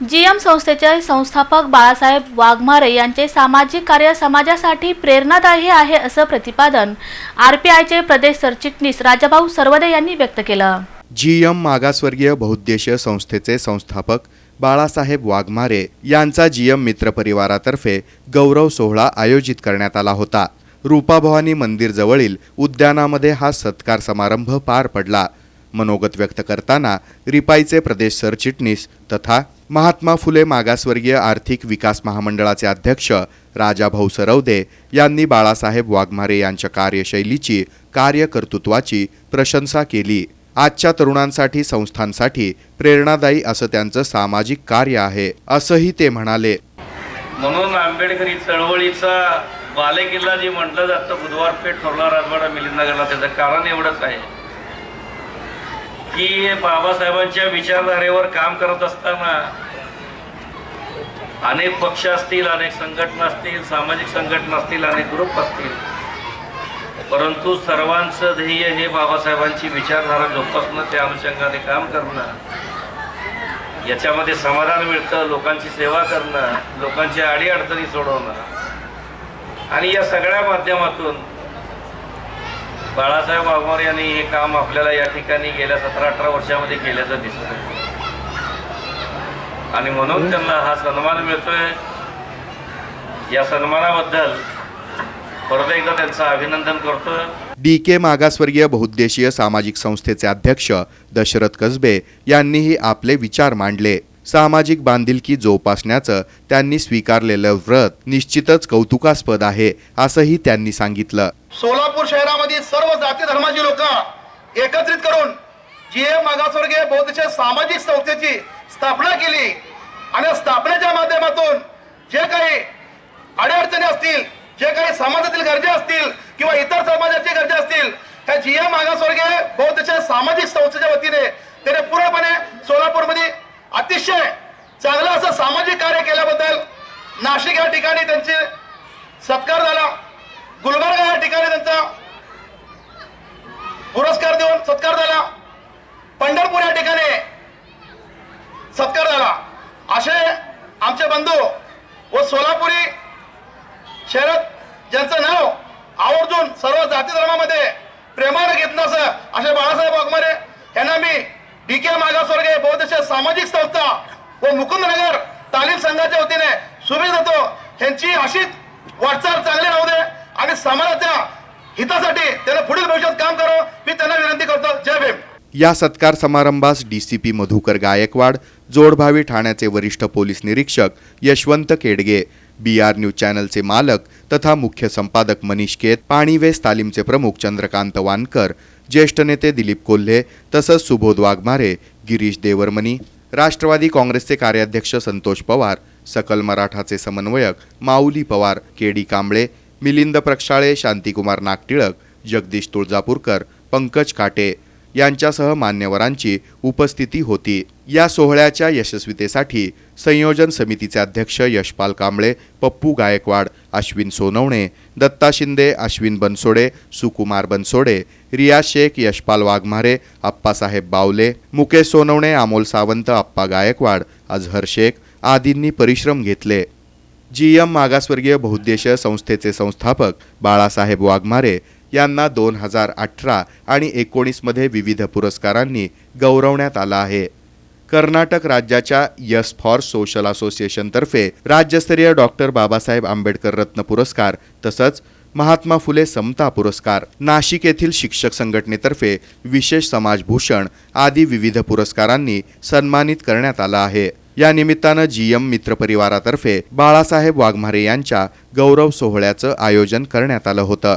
GM संस्थेचे संस्थापक बाळासाहेब वाघमारे यांचे सामाजिक कार्य समाजासाठी प्रेरणादायी आहे असं प्रतिपादन आरपीआयचे प्रदेश सरचिटणीस राजाभाऊ सर्वदे यांनी व्यक्त केलं. जीएम मागासवर्गीय बहुद्देशीय संस्थेचे संस्थापक बाळासाहेब वाघमारे यांचा जी मित्रपरिवारातर्फे गौरव सोहळा आयोजित करण्यात आला होता. रूपाभवानी मंदिर जवळील उद्यानामध्ये हा सत्कार समारंभ पार पडला. मनोगत व्यक्त करताना रिपाईचे प्रदेश सरचिटणीस तथा महात्मा फुले मागासवर्गीय आर्थिक विकास महामंडळाचे अध्यक्ष राजाभाऊ सरवदे यांनी बाळासाहेब वाघमारे यांच्या कार्यशैलीची कार्यकर्तृत्वाची प्रशंसा केली. आजच्या तरुणांसाठी संस्थांसाठी प्रेरणादायी असं त्यांचं सामाजिक कार्य आहे असंही ते म्हणाले. म्हणून आंबेडकरी चळवळीचा बालेकिल्ला जे म्हटलं जातं बुधवार पेठ थोरला राजवाडा मिलिंदनगरला त्याचं कारण एवढंच आहे. की बाबासाहेबांच्या विचारधारेवर काम करत असताना अनेक पक्ष असतील अनेक संघटना असतील सामाजिक संघटना असतील अनेक ग्रुप असतील. परंतु सर्वांचं ध्येय हे बाबासाहेबांची विचारधारा जोपासणं त्या अनुषंगाने काम करणं याच्यामध्ये समाधान मिळतं लोकांची सेवा करणं लोकांच्या अडीअडचणी सोडवणं. आणि या सगळ्या माध्यमातून बाळासाहेब वाघमारे यांनी हे काम आपल्याला या ठिकाणी गेल्या सतरा अठरा वर्षामध्ये केल्याचं दिसतं आणि म्हणून त्यांना हा सन्मान मिळतोय. या सन्मानाबद्दल परत एकदा त्यांचं अभिनंदन करतो डी के मागासवर्गीय बहुद्देशीय सामाजिक संस्थेचे अध्यक्ष दशरथ कसबे यांनीही आपले विचार मांडले. सामाजिक बांधिलकी जोपासण्याचं त्यांनी स्वीकारलेलं व्रत निश्चितच कौतुकास्पद आहे असंही त्यांनी सांगितलं. सोलापूर शहरामध्ये सर्व जाती धर्माची लोक एकत्रित करून जी मागासवर्गीय बौद्धच्या सामाजिक संस्थेची स्थापना केली आणि स्थापनेच्या माध्यमातून जे काही अडीअडचणी असतील जे काही समाजातील गरजा असतील किंवा इतर समाजाची गरजा असतील त्या जी ए मागासवर्गीय बौद्धच्या सामाजिक संस्थेच्या वतीने त्याने पूर्ण सोलापूरमध्ये अतिशय चांगलं असं सामाजिक कार्य केल्याबद्दल नाशिक या ठिकाणी त्यांचे सत्कार झाला. गुलबर्गा या ठिकाणी त्यांचा पुरस्कार देऊन सत्कार झाला. पंढरपूर या ठिकाणी सत्कार झाला. असे आमचे बंधू व सोलापुरी शहरात ज्यांचं नाव आवर्जून सर्व जाती धर्मामध्ये प्रेमानं घेतलं असं असे बाळासाहेब वाघमारे यांना मी डी के मागासवर्गीय बौद्धच्या सामाजिक संस्था व मुकुंदनगर तालीम संघाच्या वतीने शुभेच्छा देतो यांची अशीच वाटचाल चांगली राहू दे आणि समाजाच्या हितासाठी त्यांना पुढील भविष्यात काम करावं. मी त्यांना विनंती करतो. जय भीम. या सत्कार समारंभास डीसीपी मधुकर गायकवाड जोडभावी ठाण्याचे वरिष्ठ पोलीस निरीक्षक Yashwant Kedge B R news चॅनलचे मालक तथा मुख्य संपादक मनीष केत पाणीवेस तालीमचे प्रमुख चंद्रकांत वानकर ज्येष्ठ नेते दिलीप कोल्हे तसंच सुबोध वाघमारे गिरीश देवरमनी राष्ट्रवादी काँग्रेसचे कार्याध्यक्ष संतोष पवार सकल मराठाचे समन्वयक माऊली पवार केडी कांबळे मिलिंद प्रक्षाळे शांतिकुमार नागटिळक जगदीश तुळजापूरकर पंकज काटे यांच्यासह मान्यवरांची उपस्थिती होती. या सोहळ्याच्या यशस्वीतेसाठी संयोजन समितीचे अध्यक्ष यशपाल कांबळे पप्पू गायकवाड अश्विन सोनवणे दत्ता शिंदे अश्विन बनसोडे सुकुमार बनसोडे रिया शेख यशपाल वाघमारे आप्पासाहेब बावले मुकेश सोनवणे अमोल सावंत आप्पा गायकवाड अझहर शेख आदींनी परिश्रम घेतले. जी एम मागासवर्गीय बहुद्देशीय संस्थेचे संस्थापक बाळासाहेब वाघमारे यांना दोन हजार अठरा आणि एकोणीसमध्ये विविध पुरस्कारांनी गौरवण्यात आलं आहे. कर्नाटक राज्याच्या यस फॉर सोशल असोसिएशनतर्फे राज्यस्तरीय डॉक्टर बाबासाहेब आंबेडकर रत्न पुरस्कार तसंच महात्मा फुले समता पुरस्कार नाशिक येथील शिक्षक संघटनेतर्फे विशेष समाजभूषण आदी विविध पुरस्कारांनी सन्मानित करण्यात आलं आहे. या निमित्तानं जी एम मित्रपरिवारातर्फे बाळासाहेब वाघमारे यांच्या गौरव सोहळ्याचं आयोजन करण्यात आलं होतं.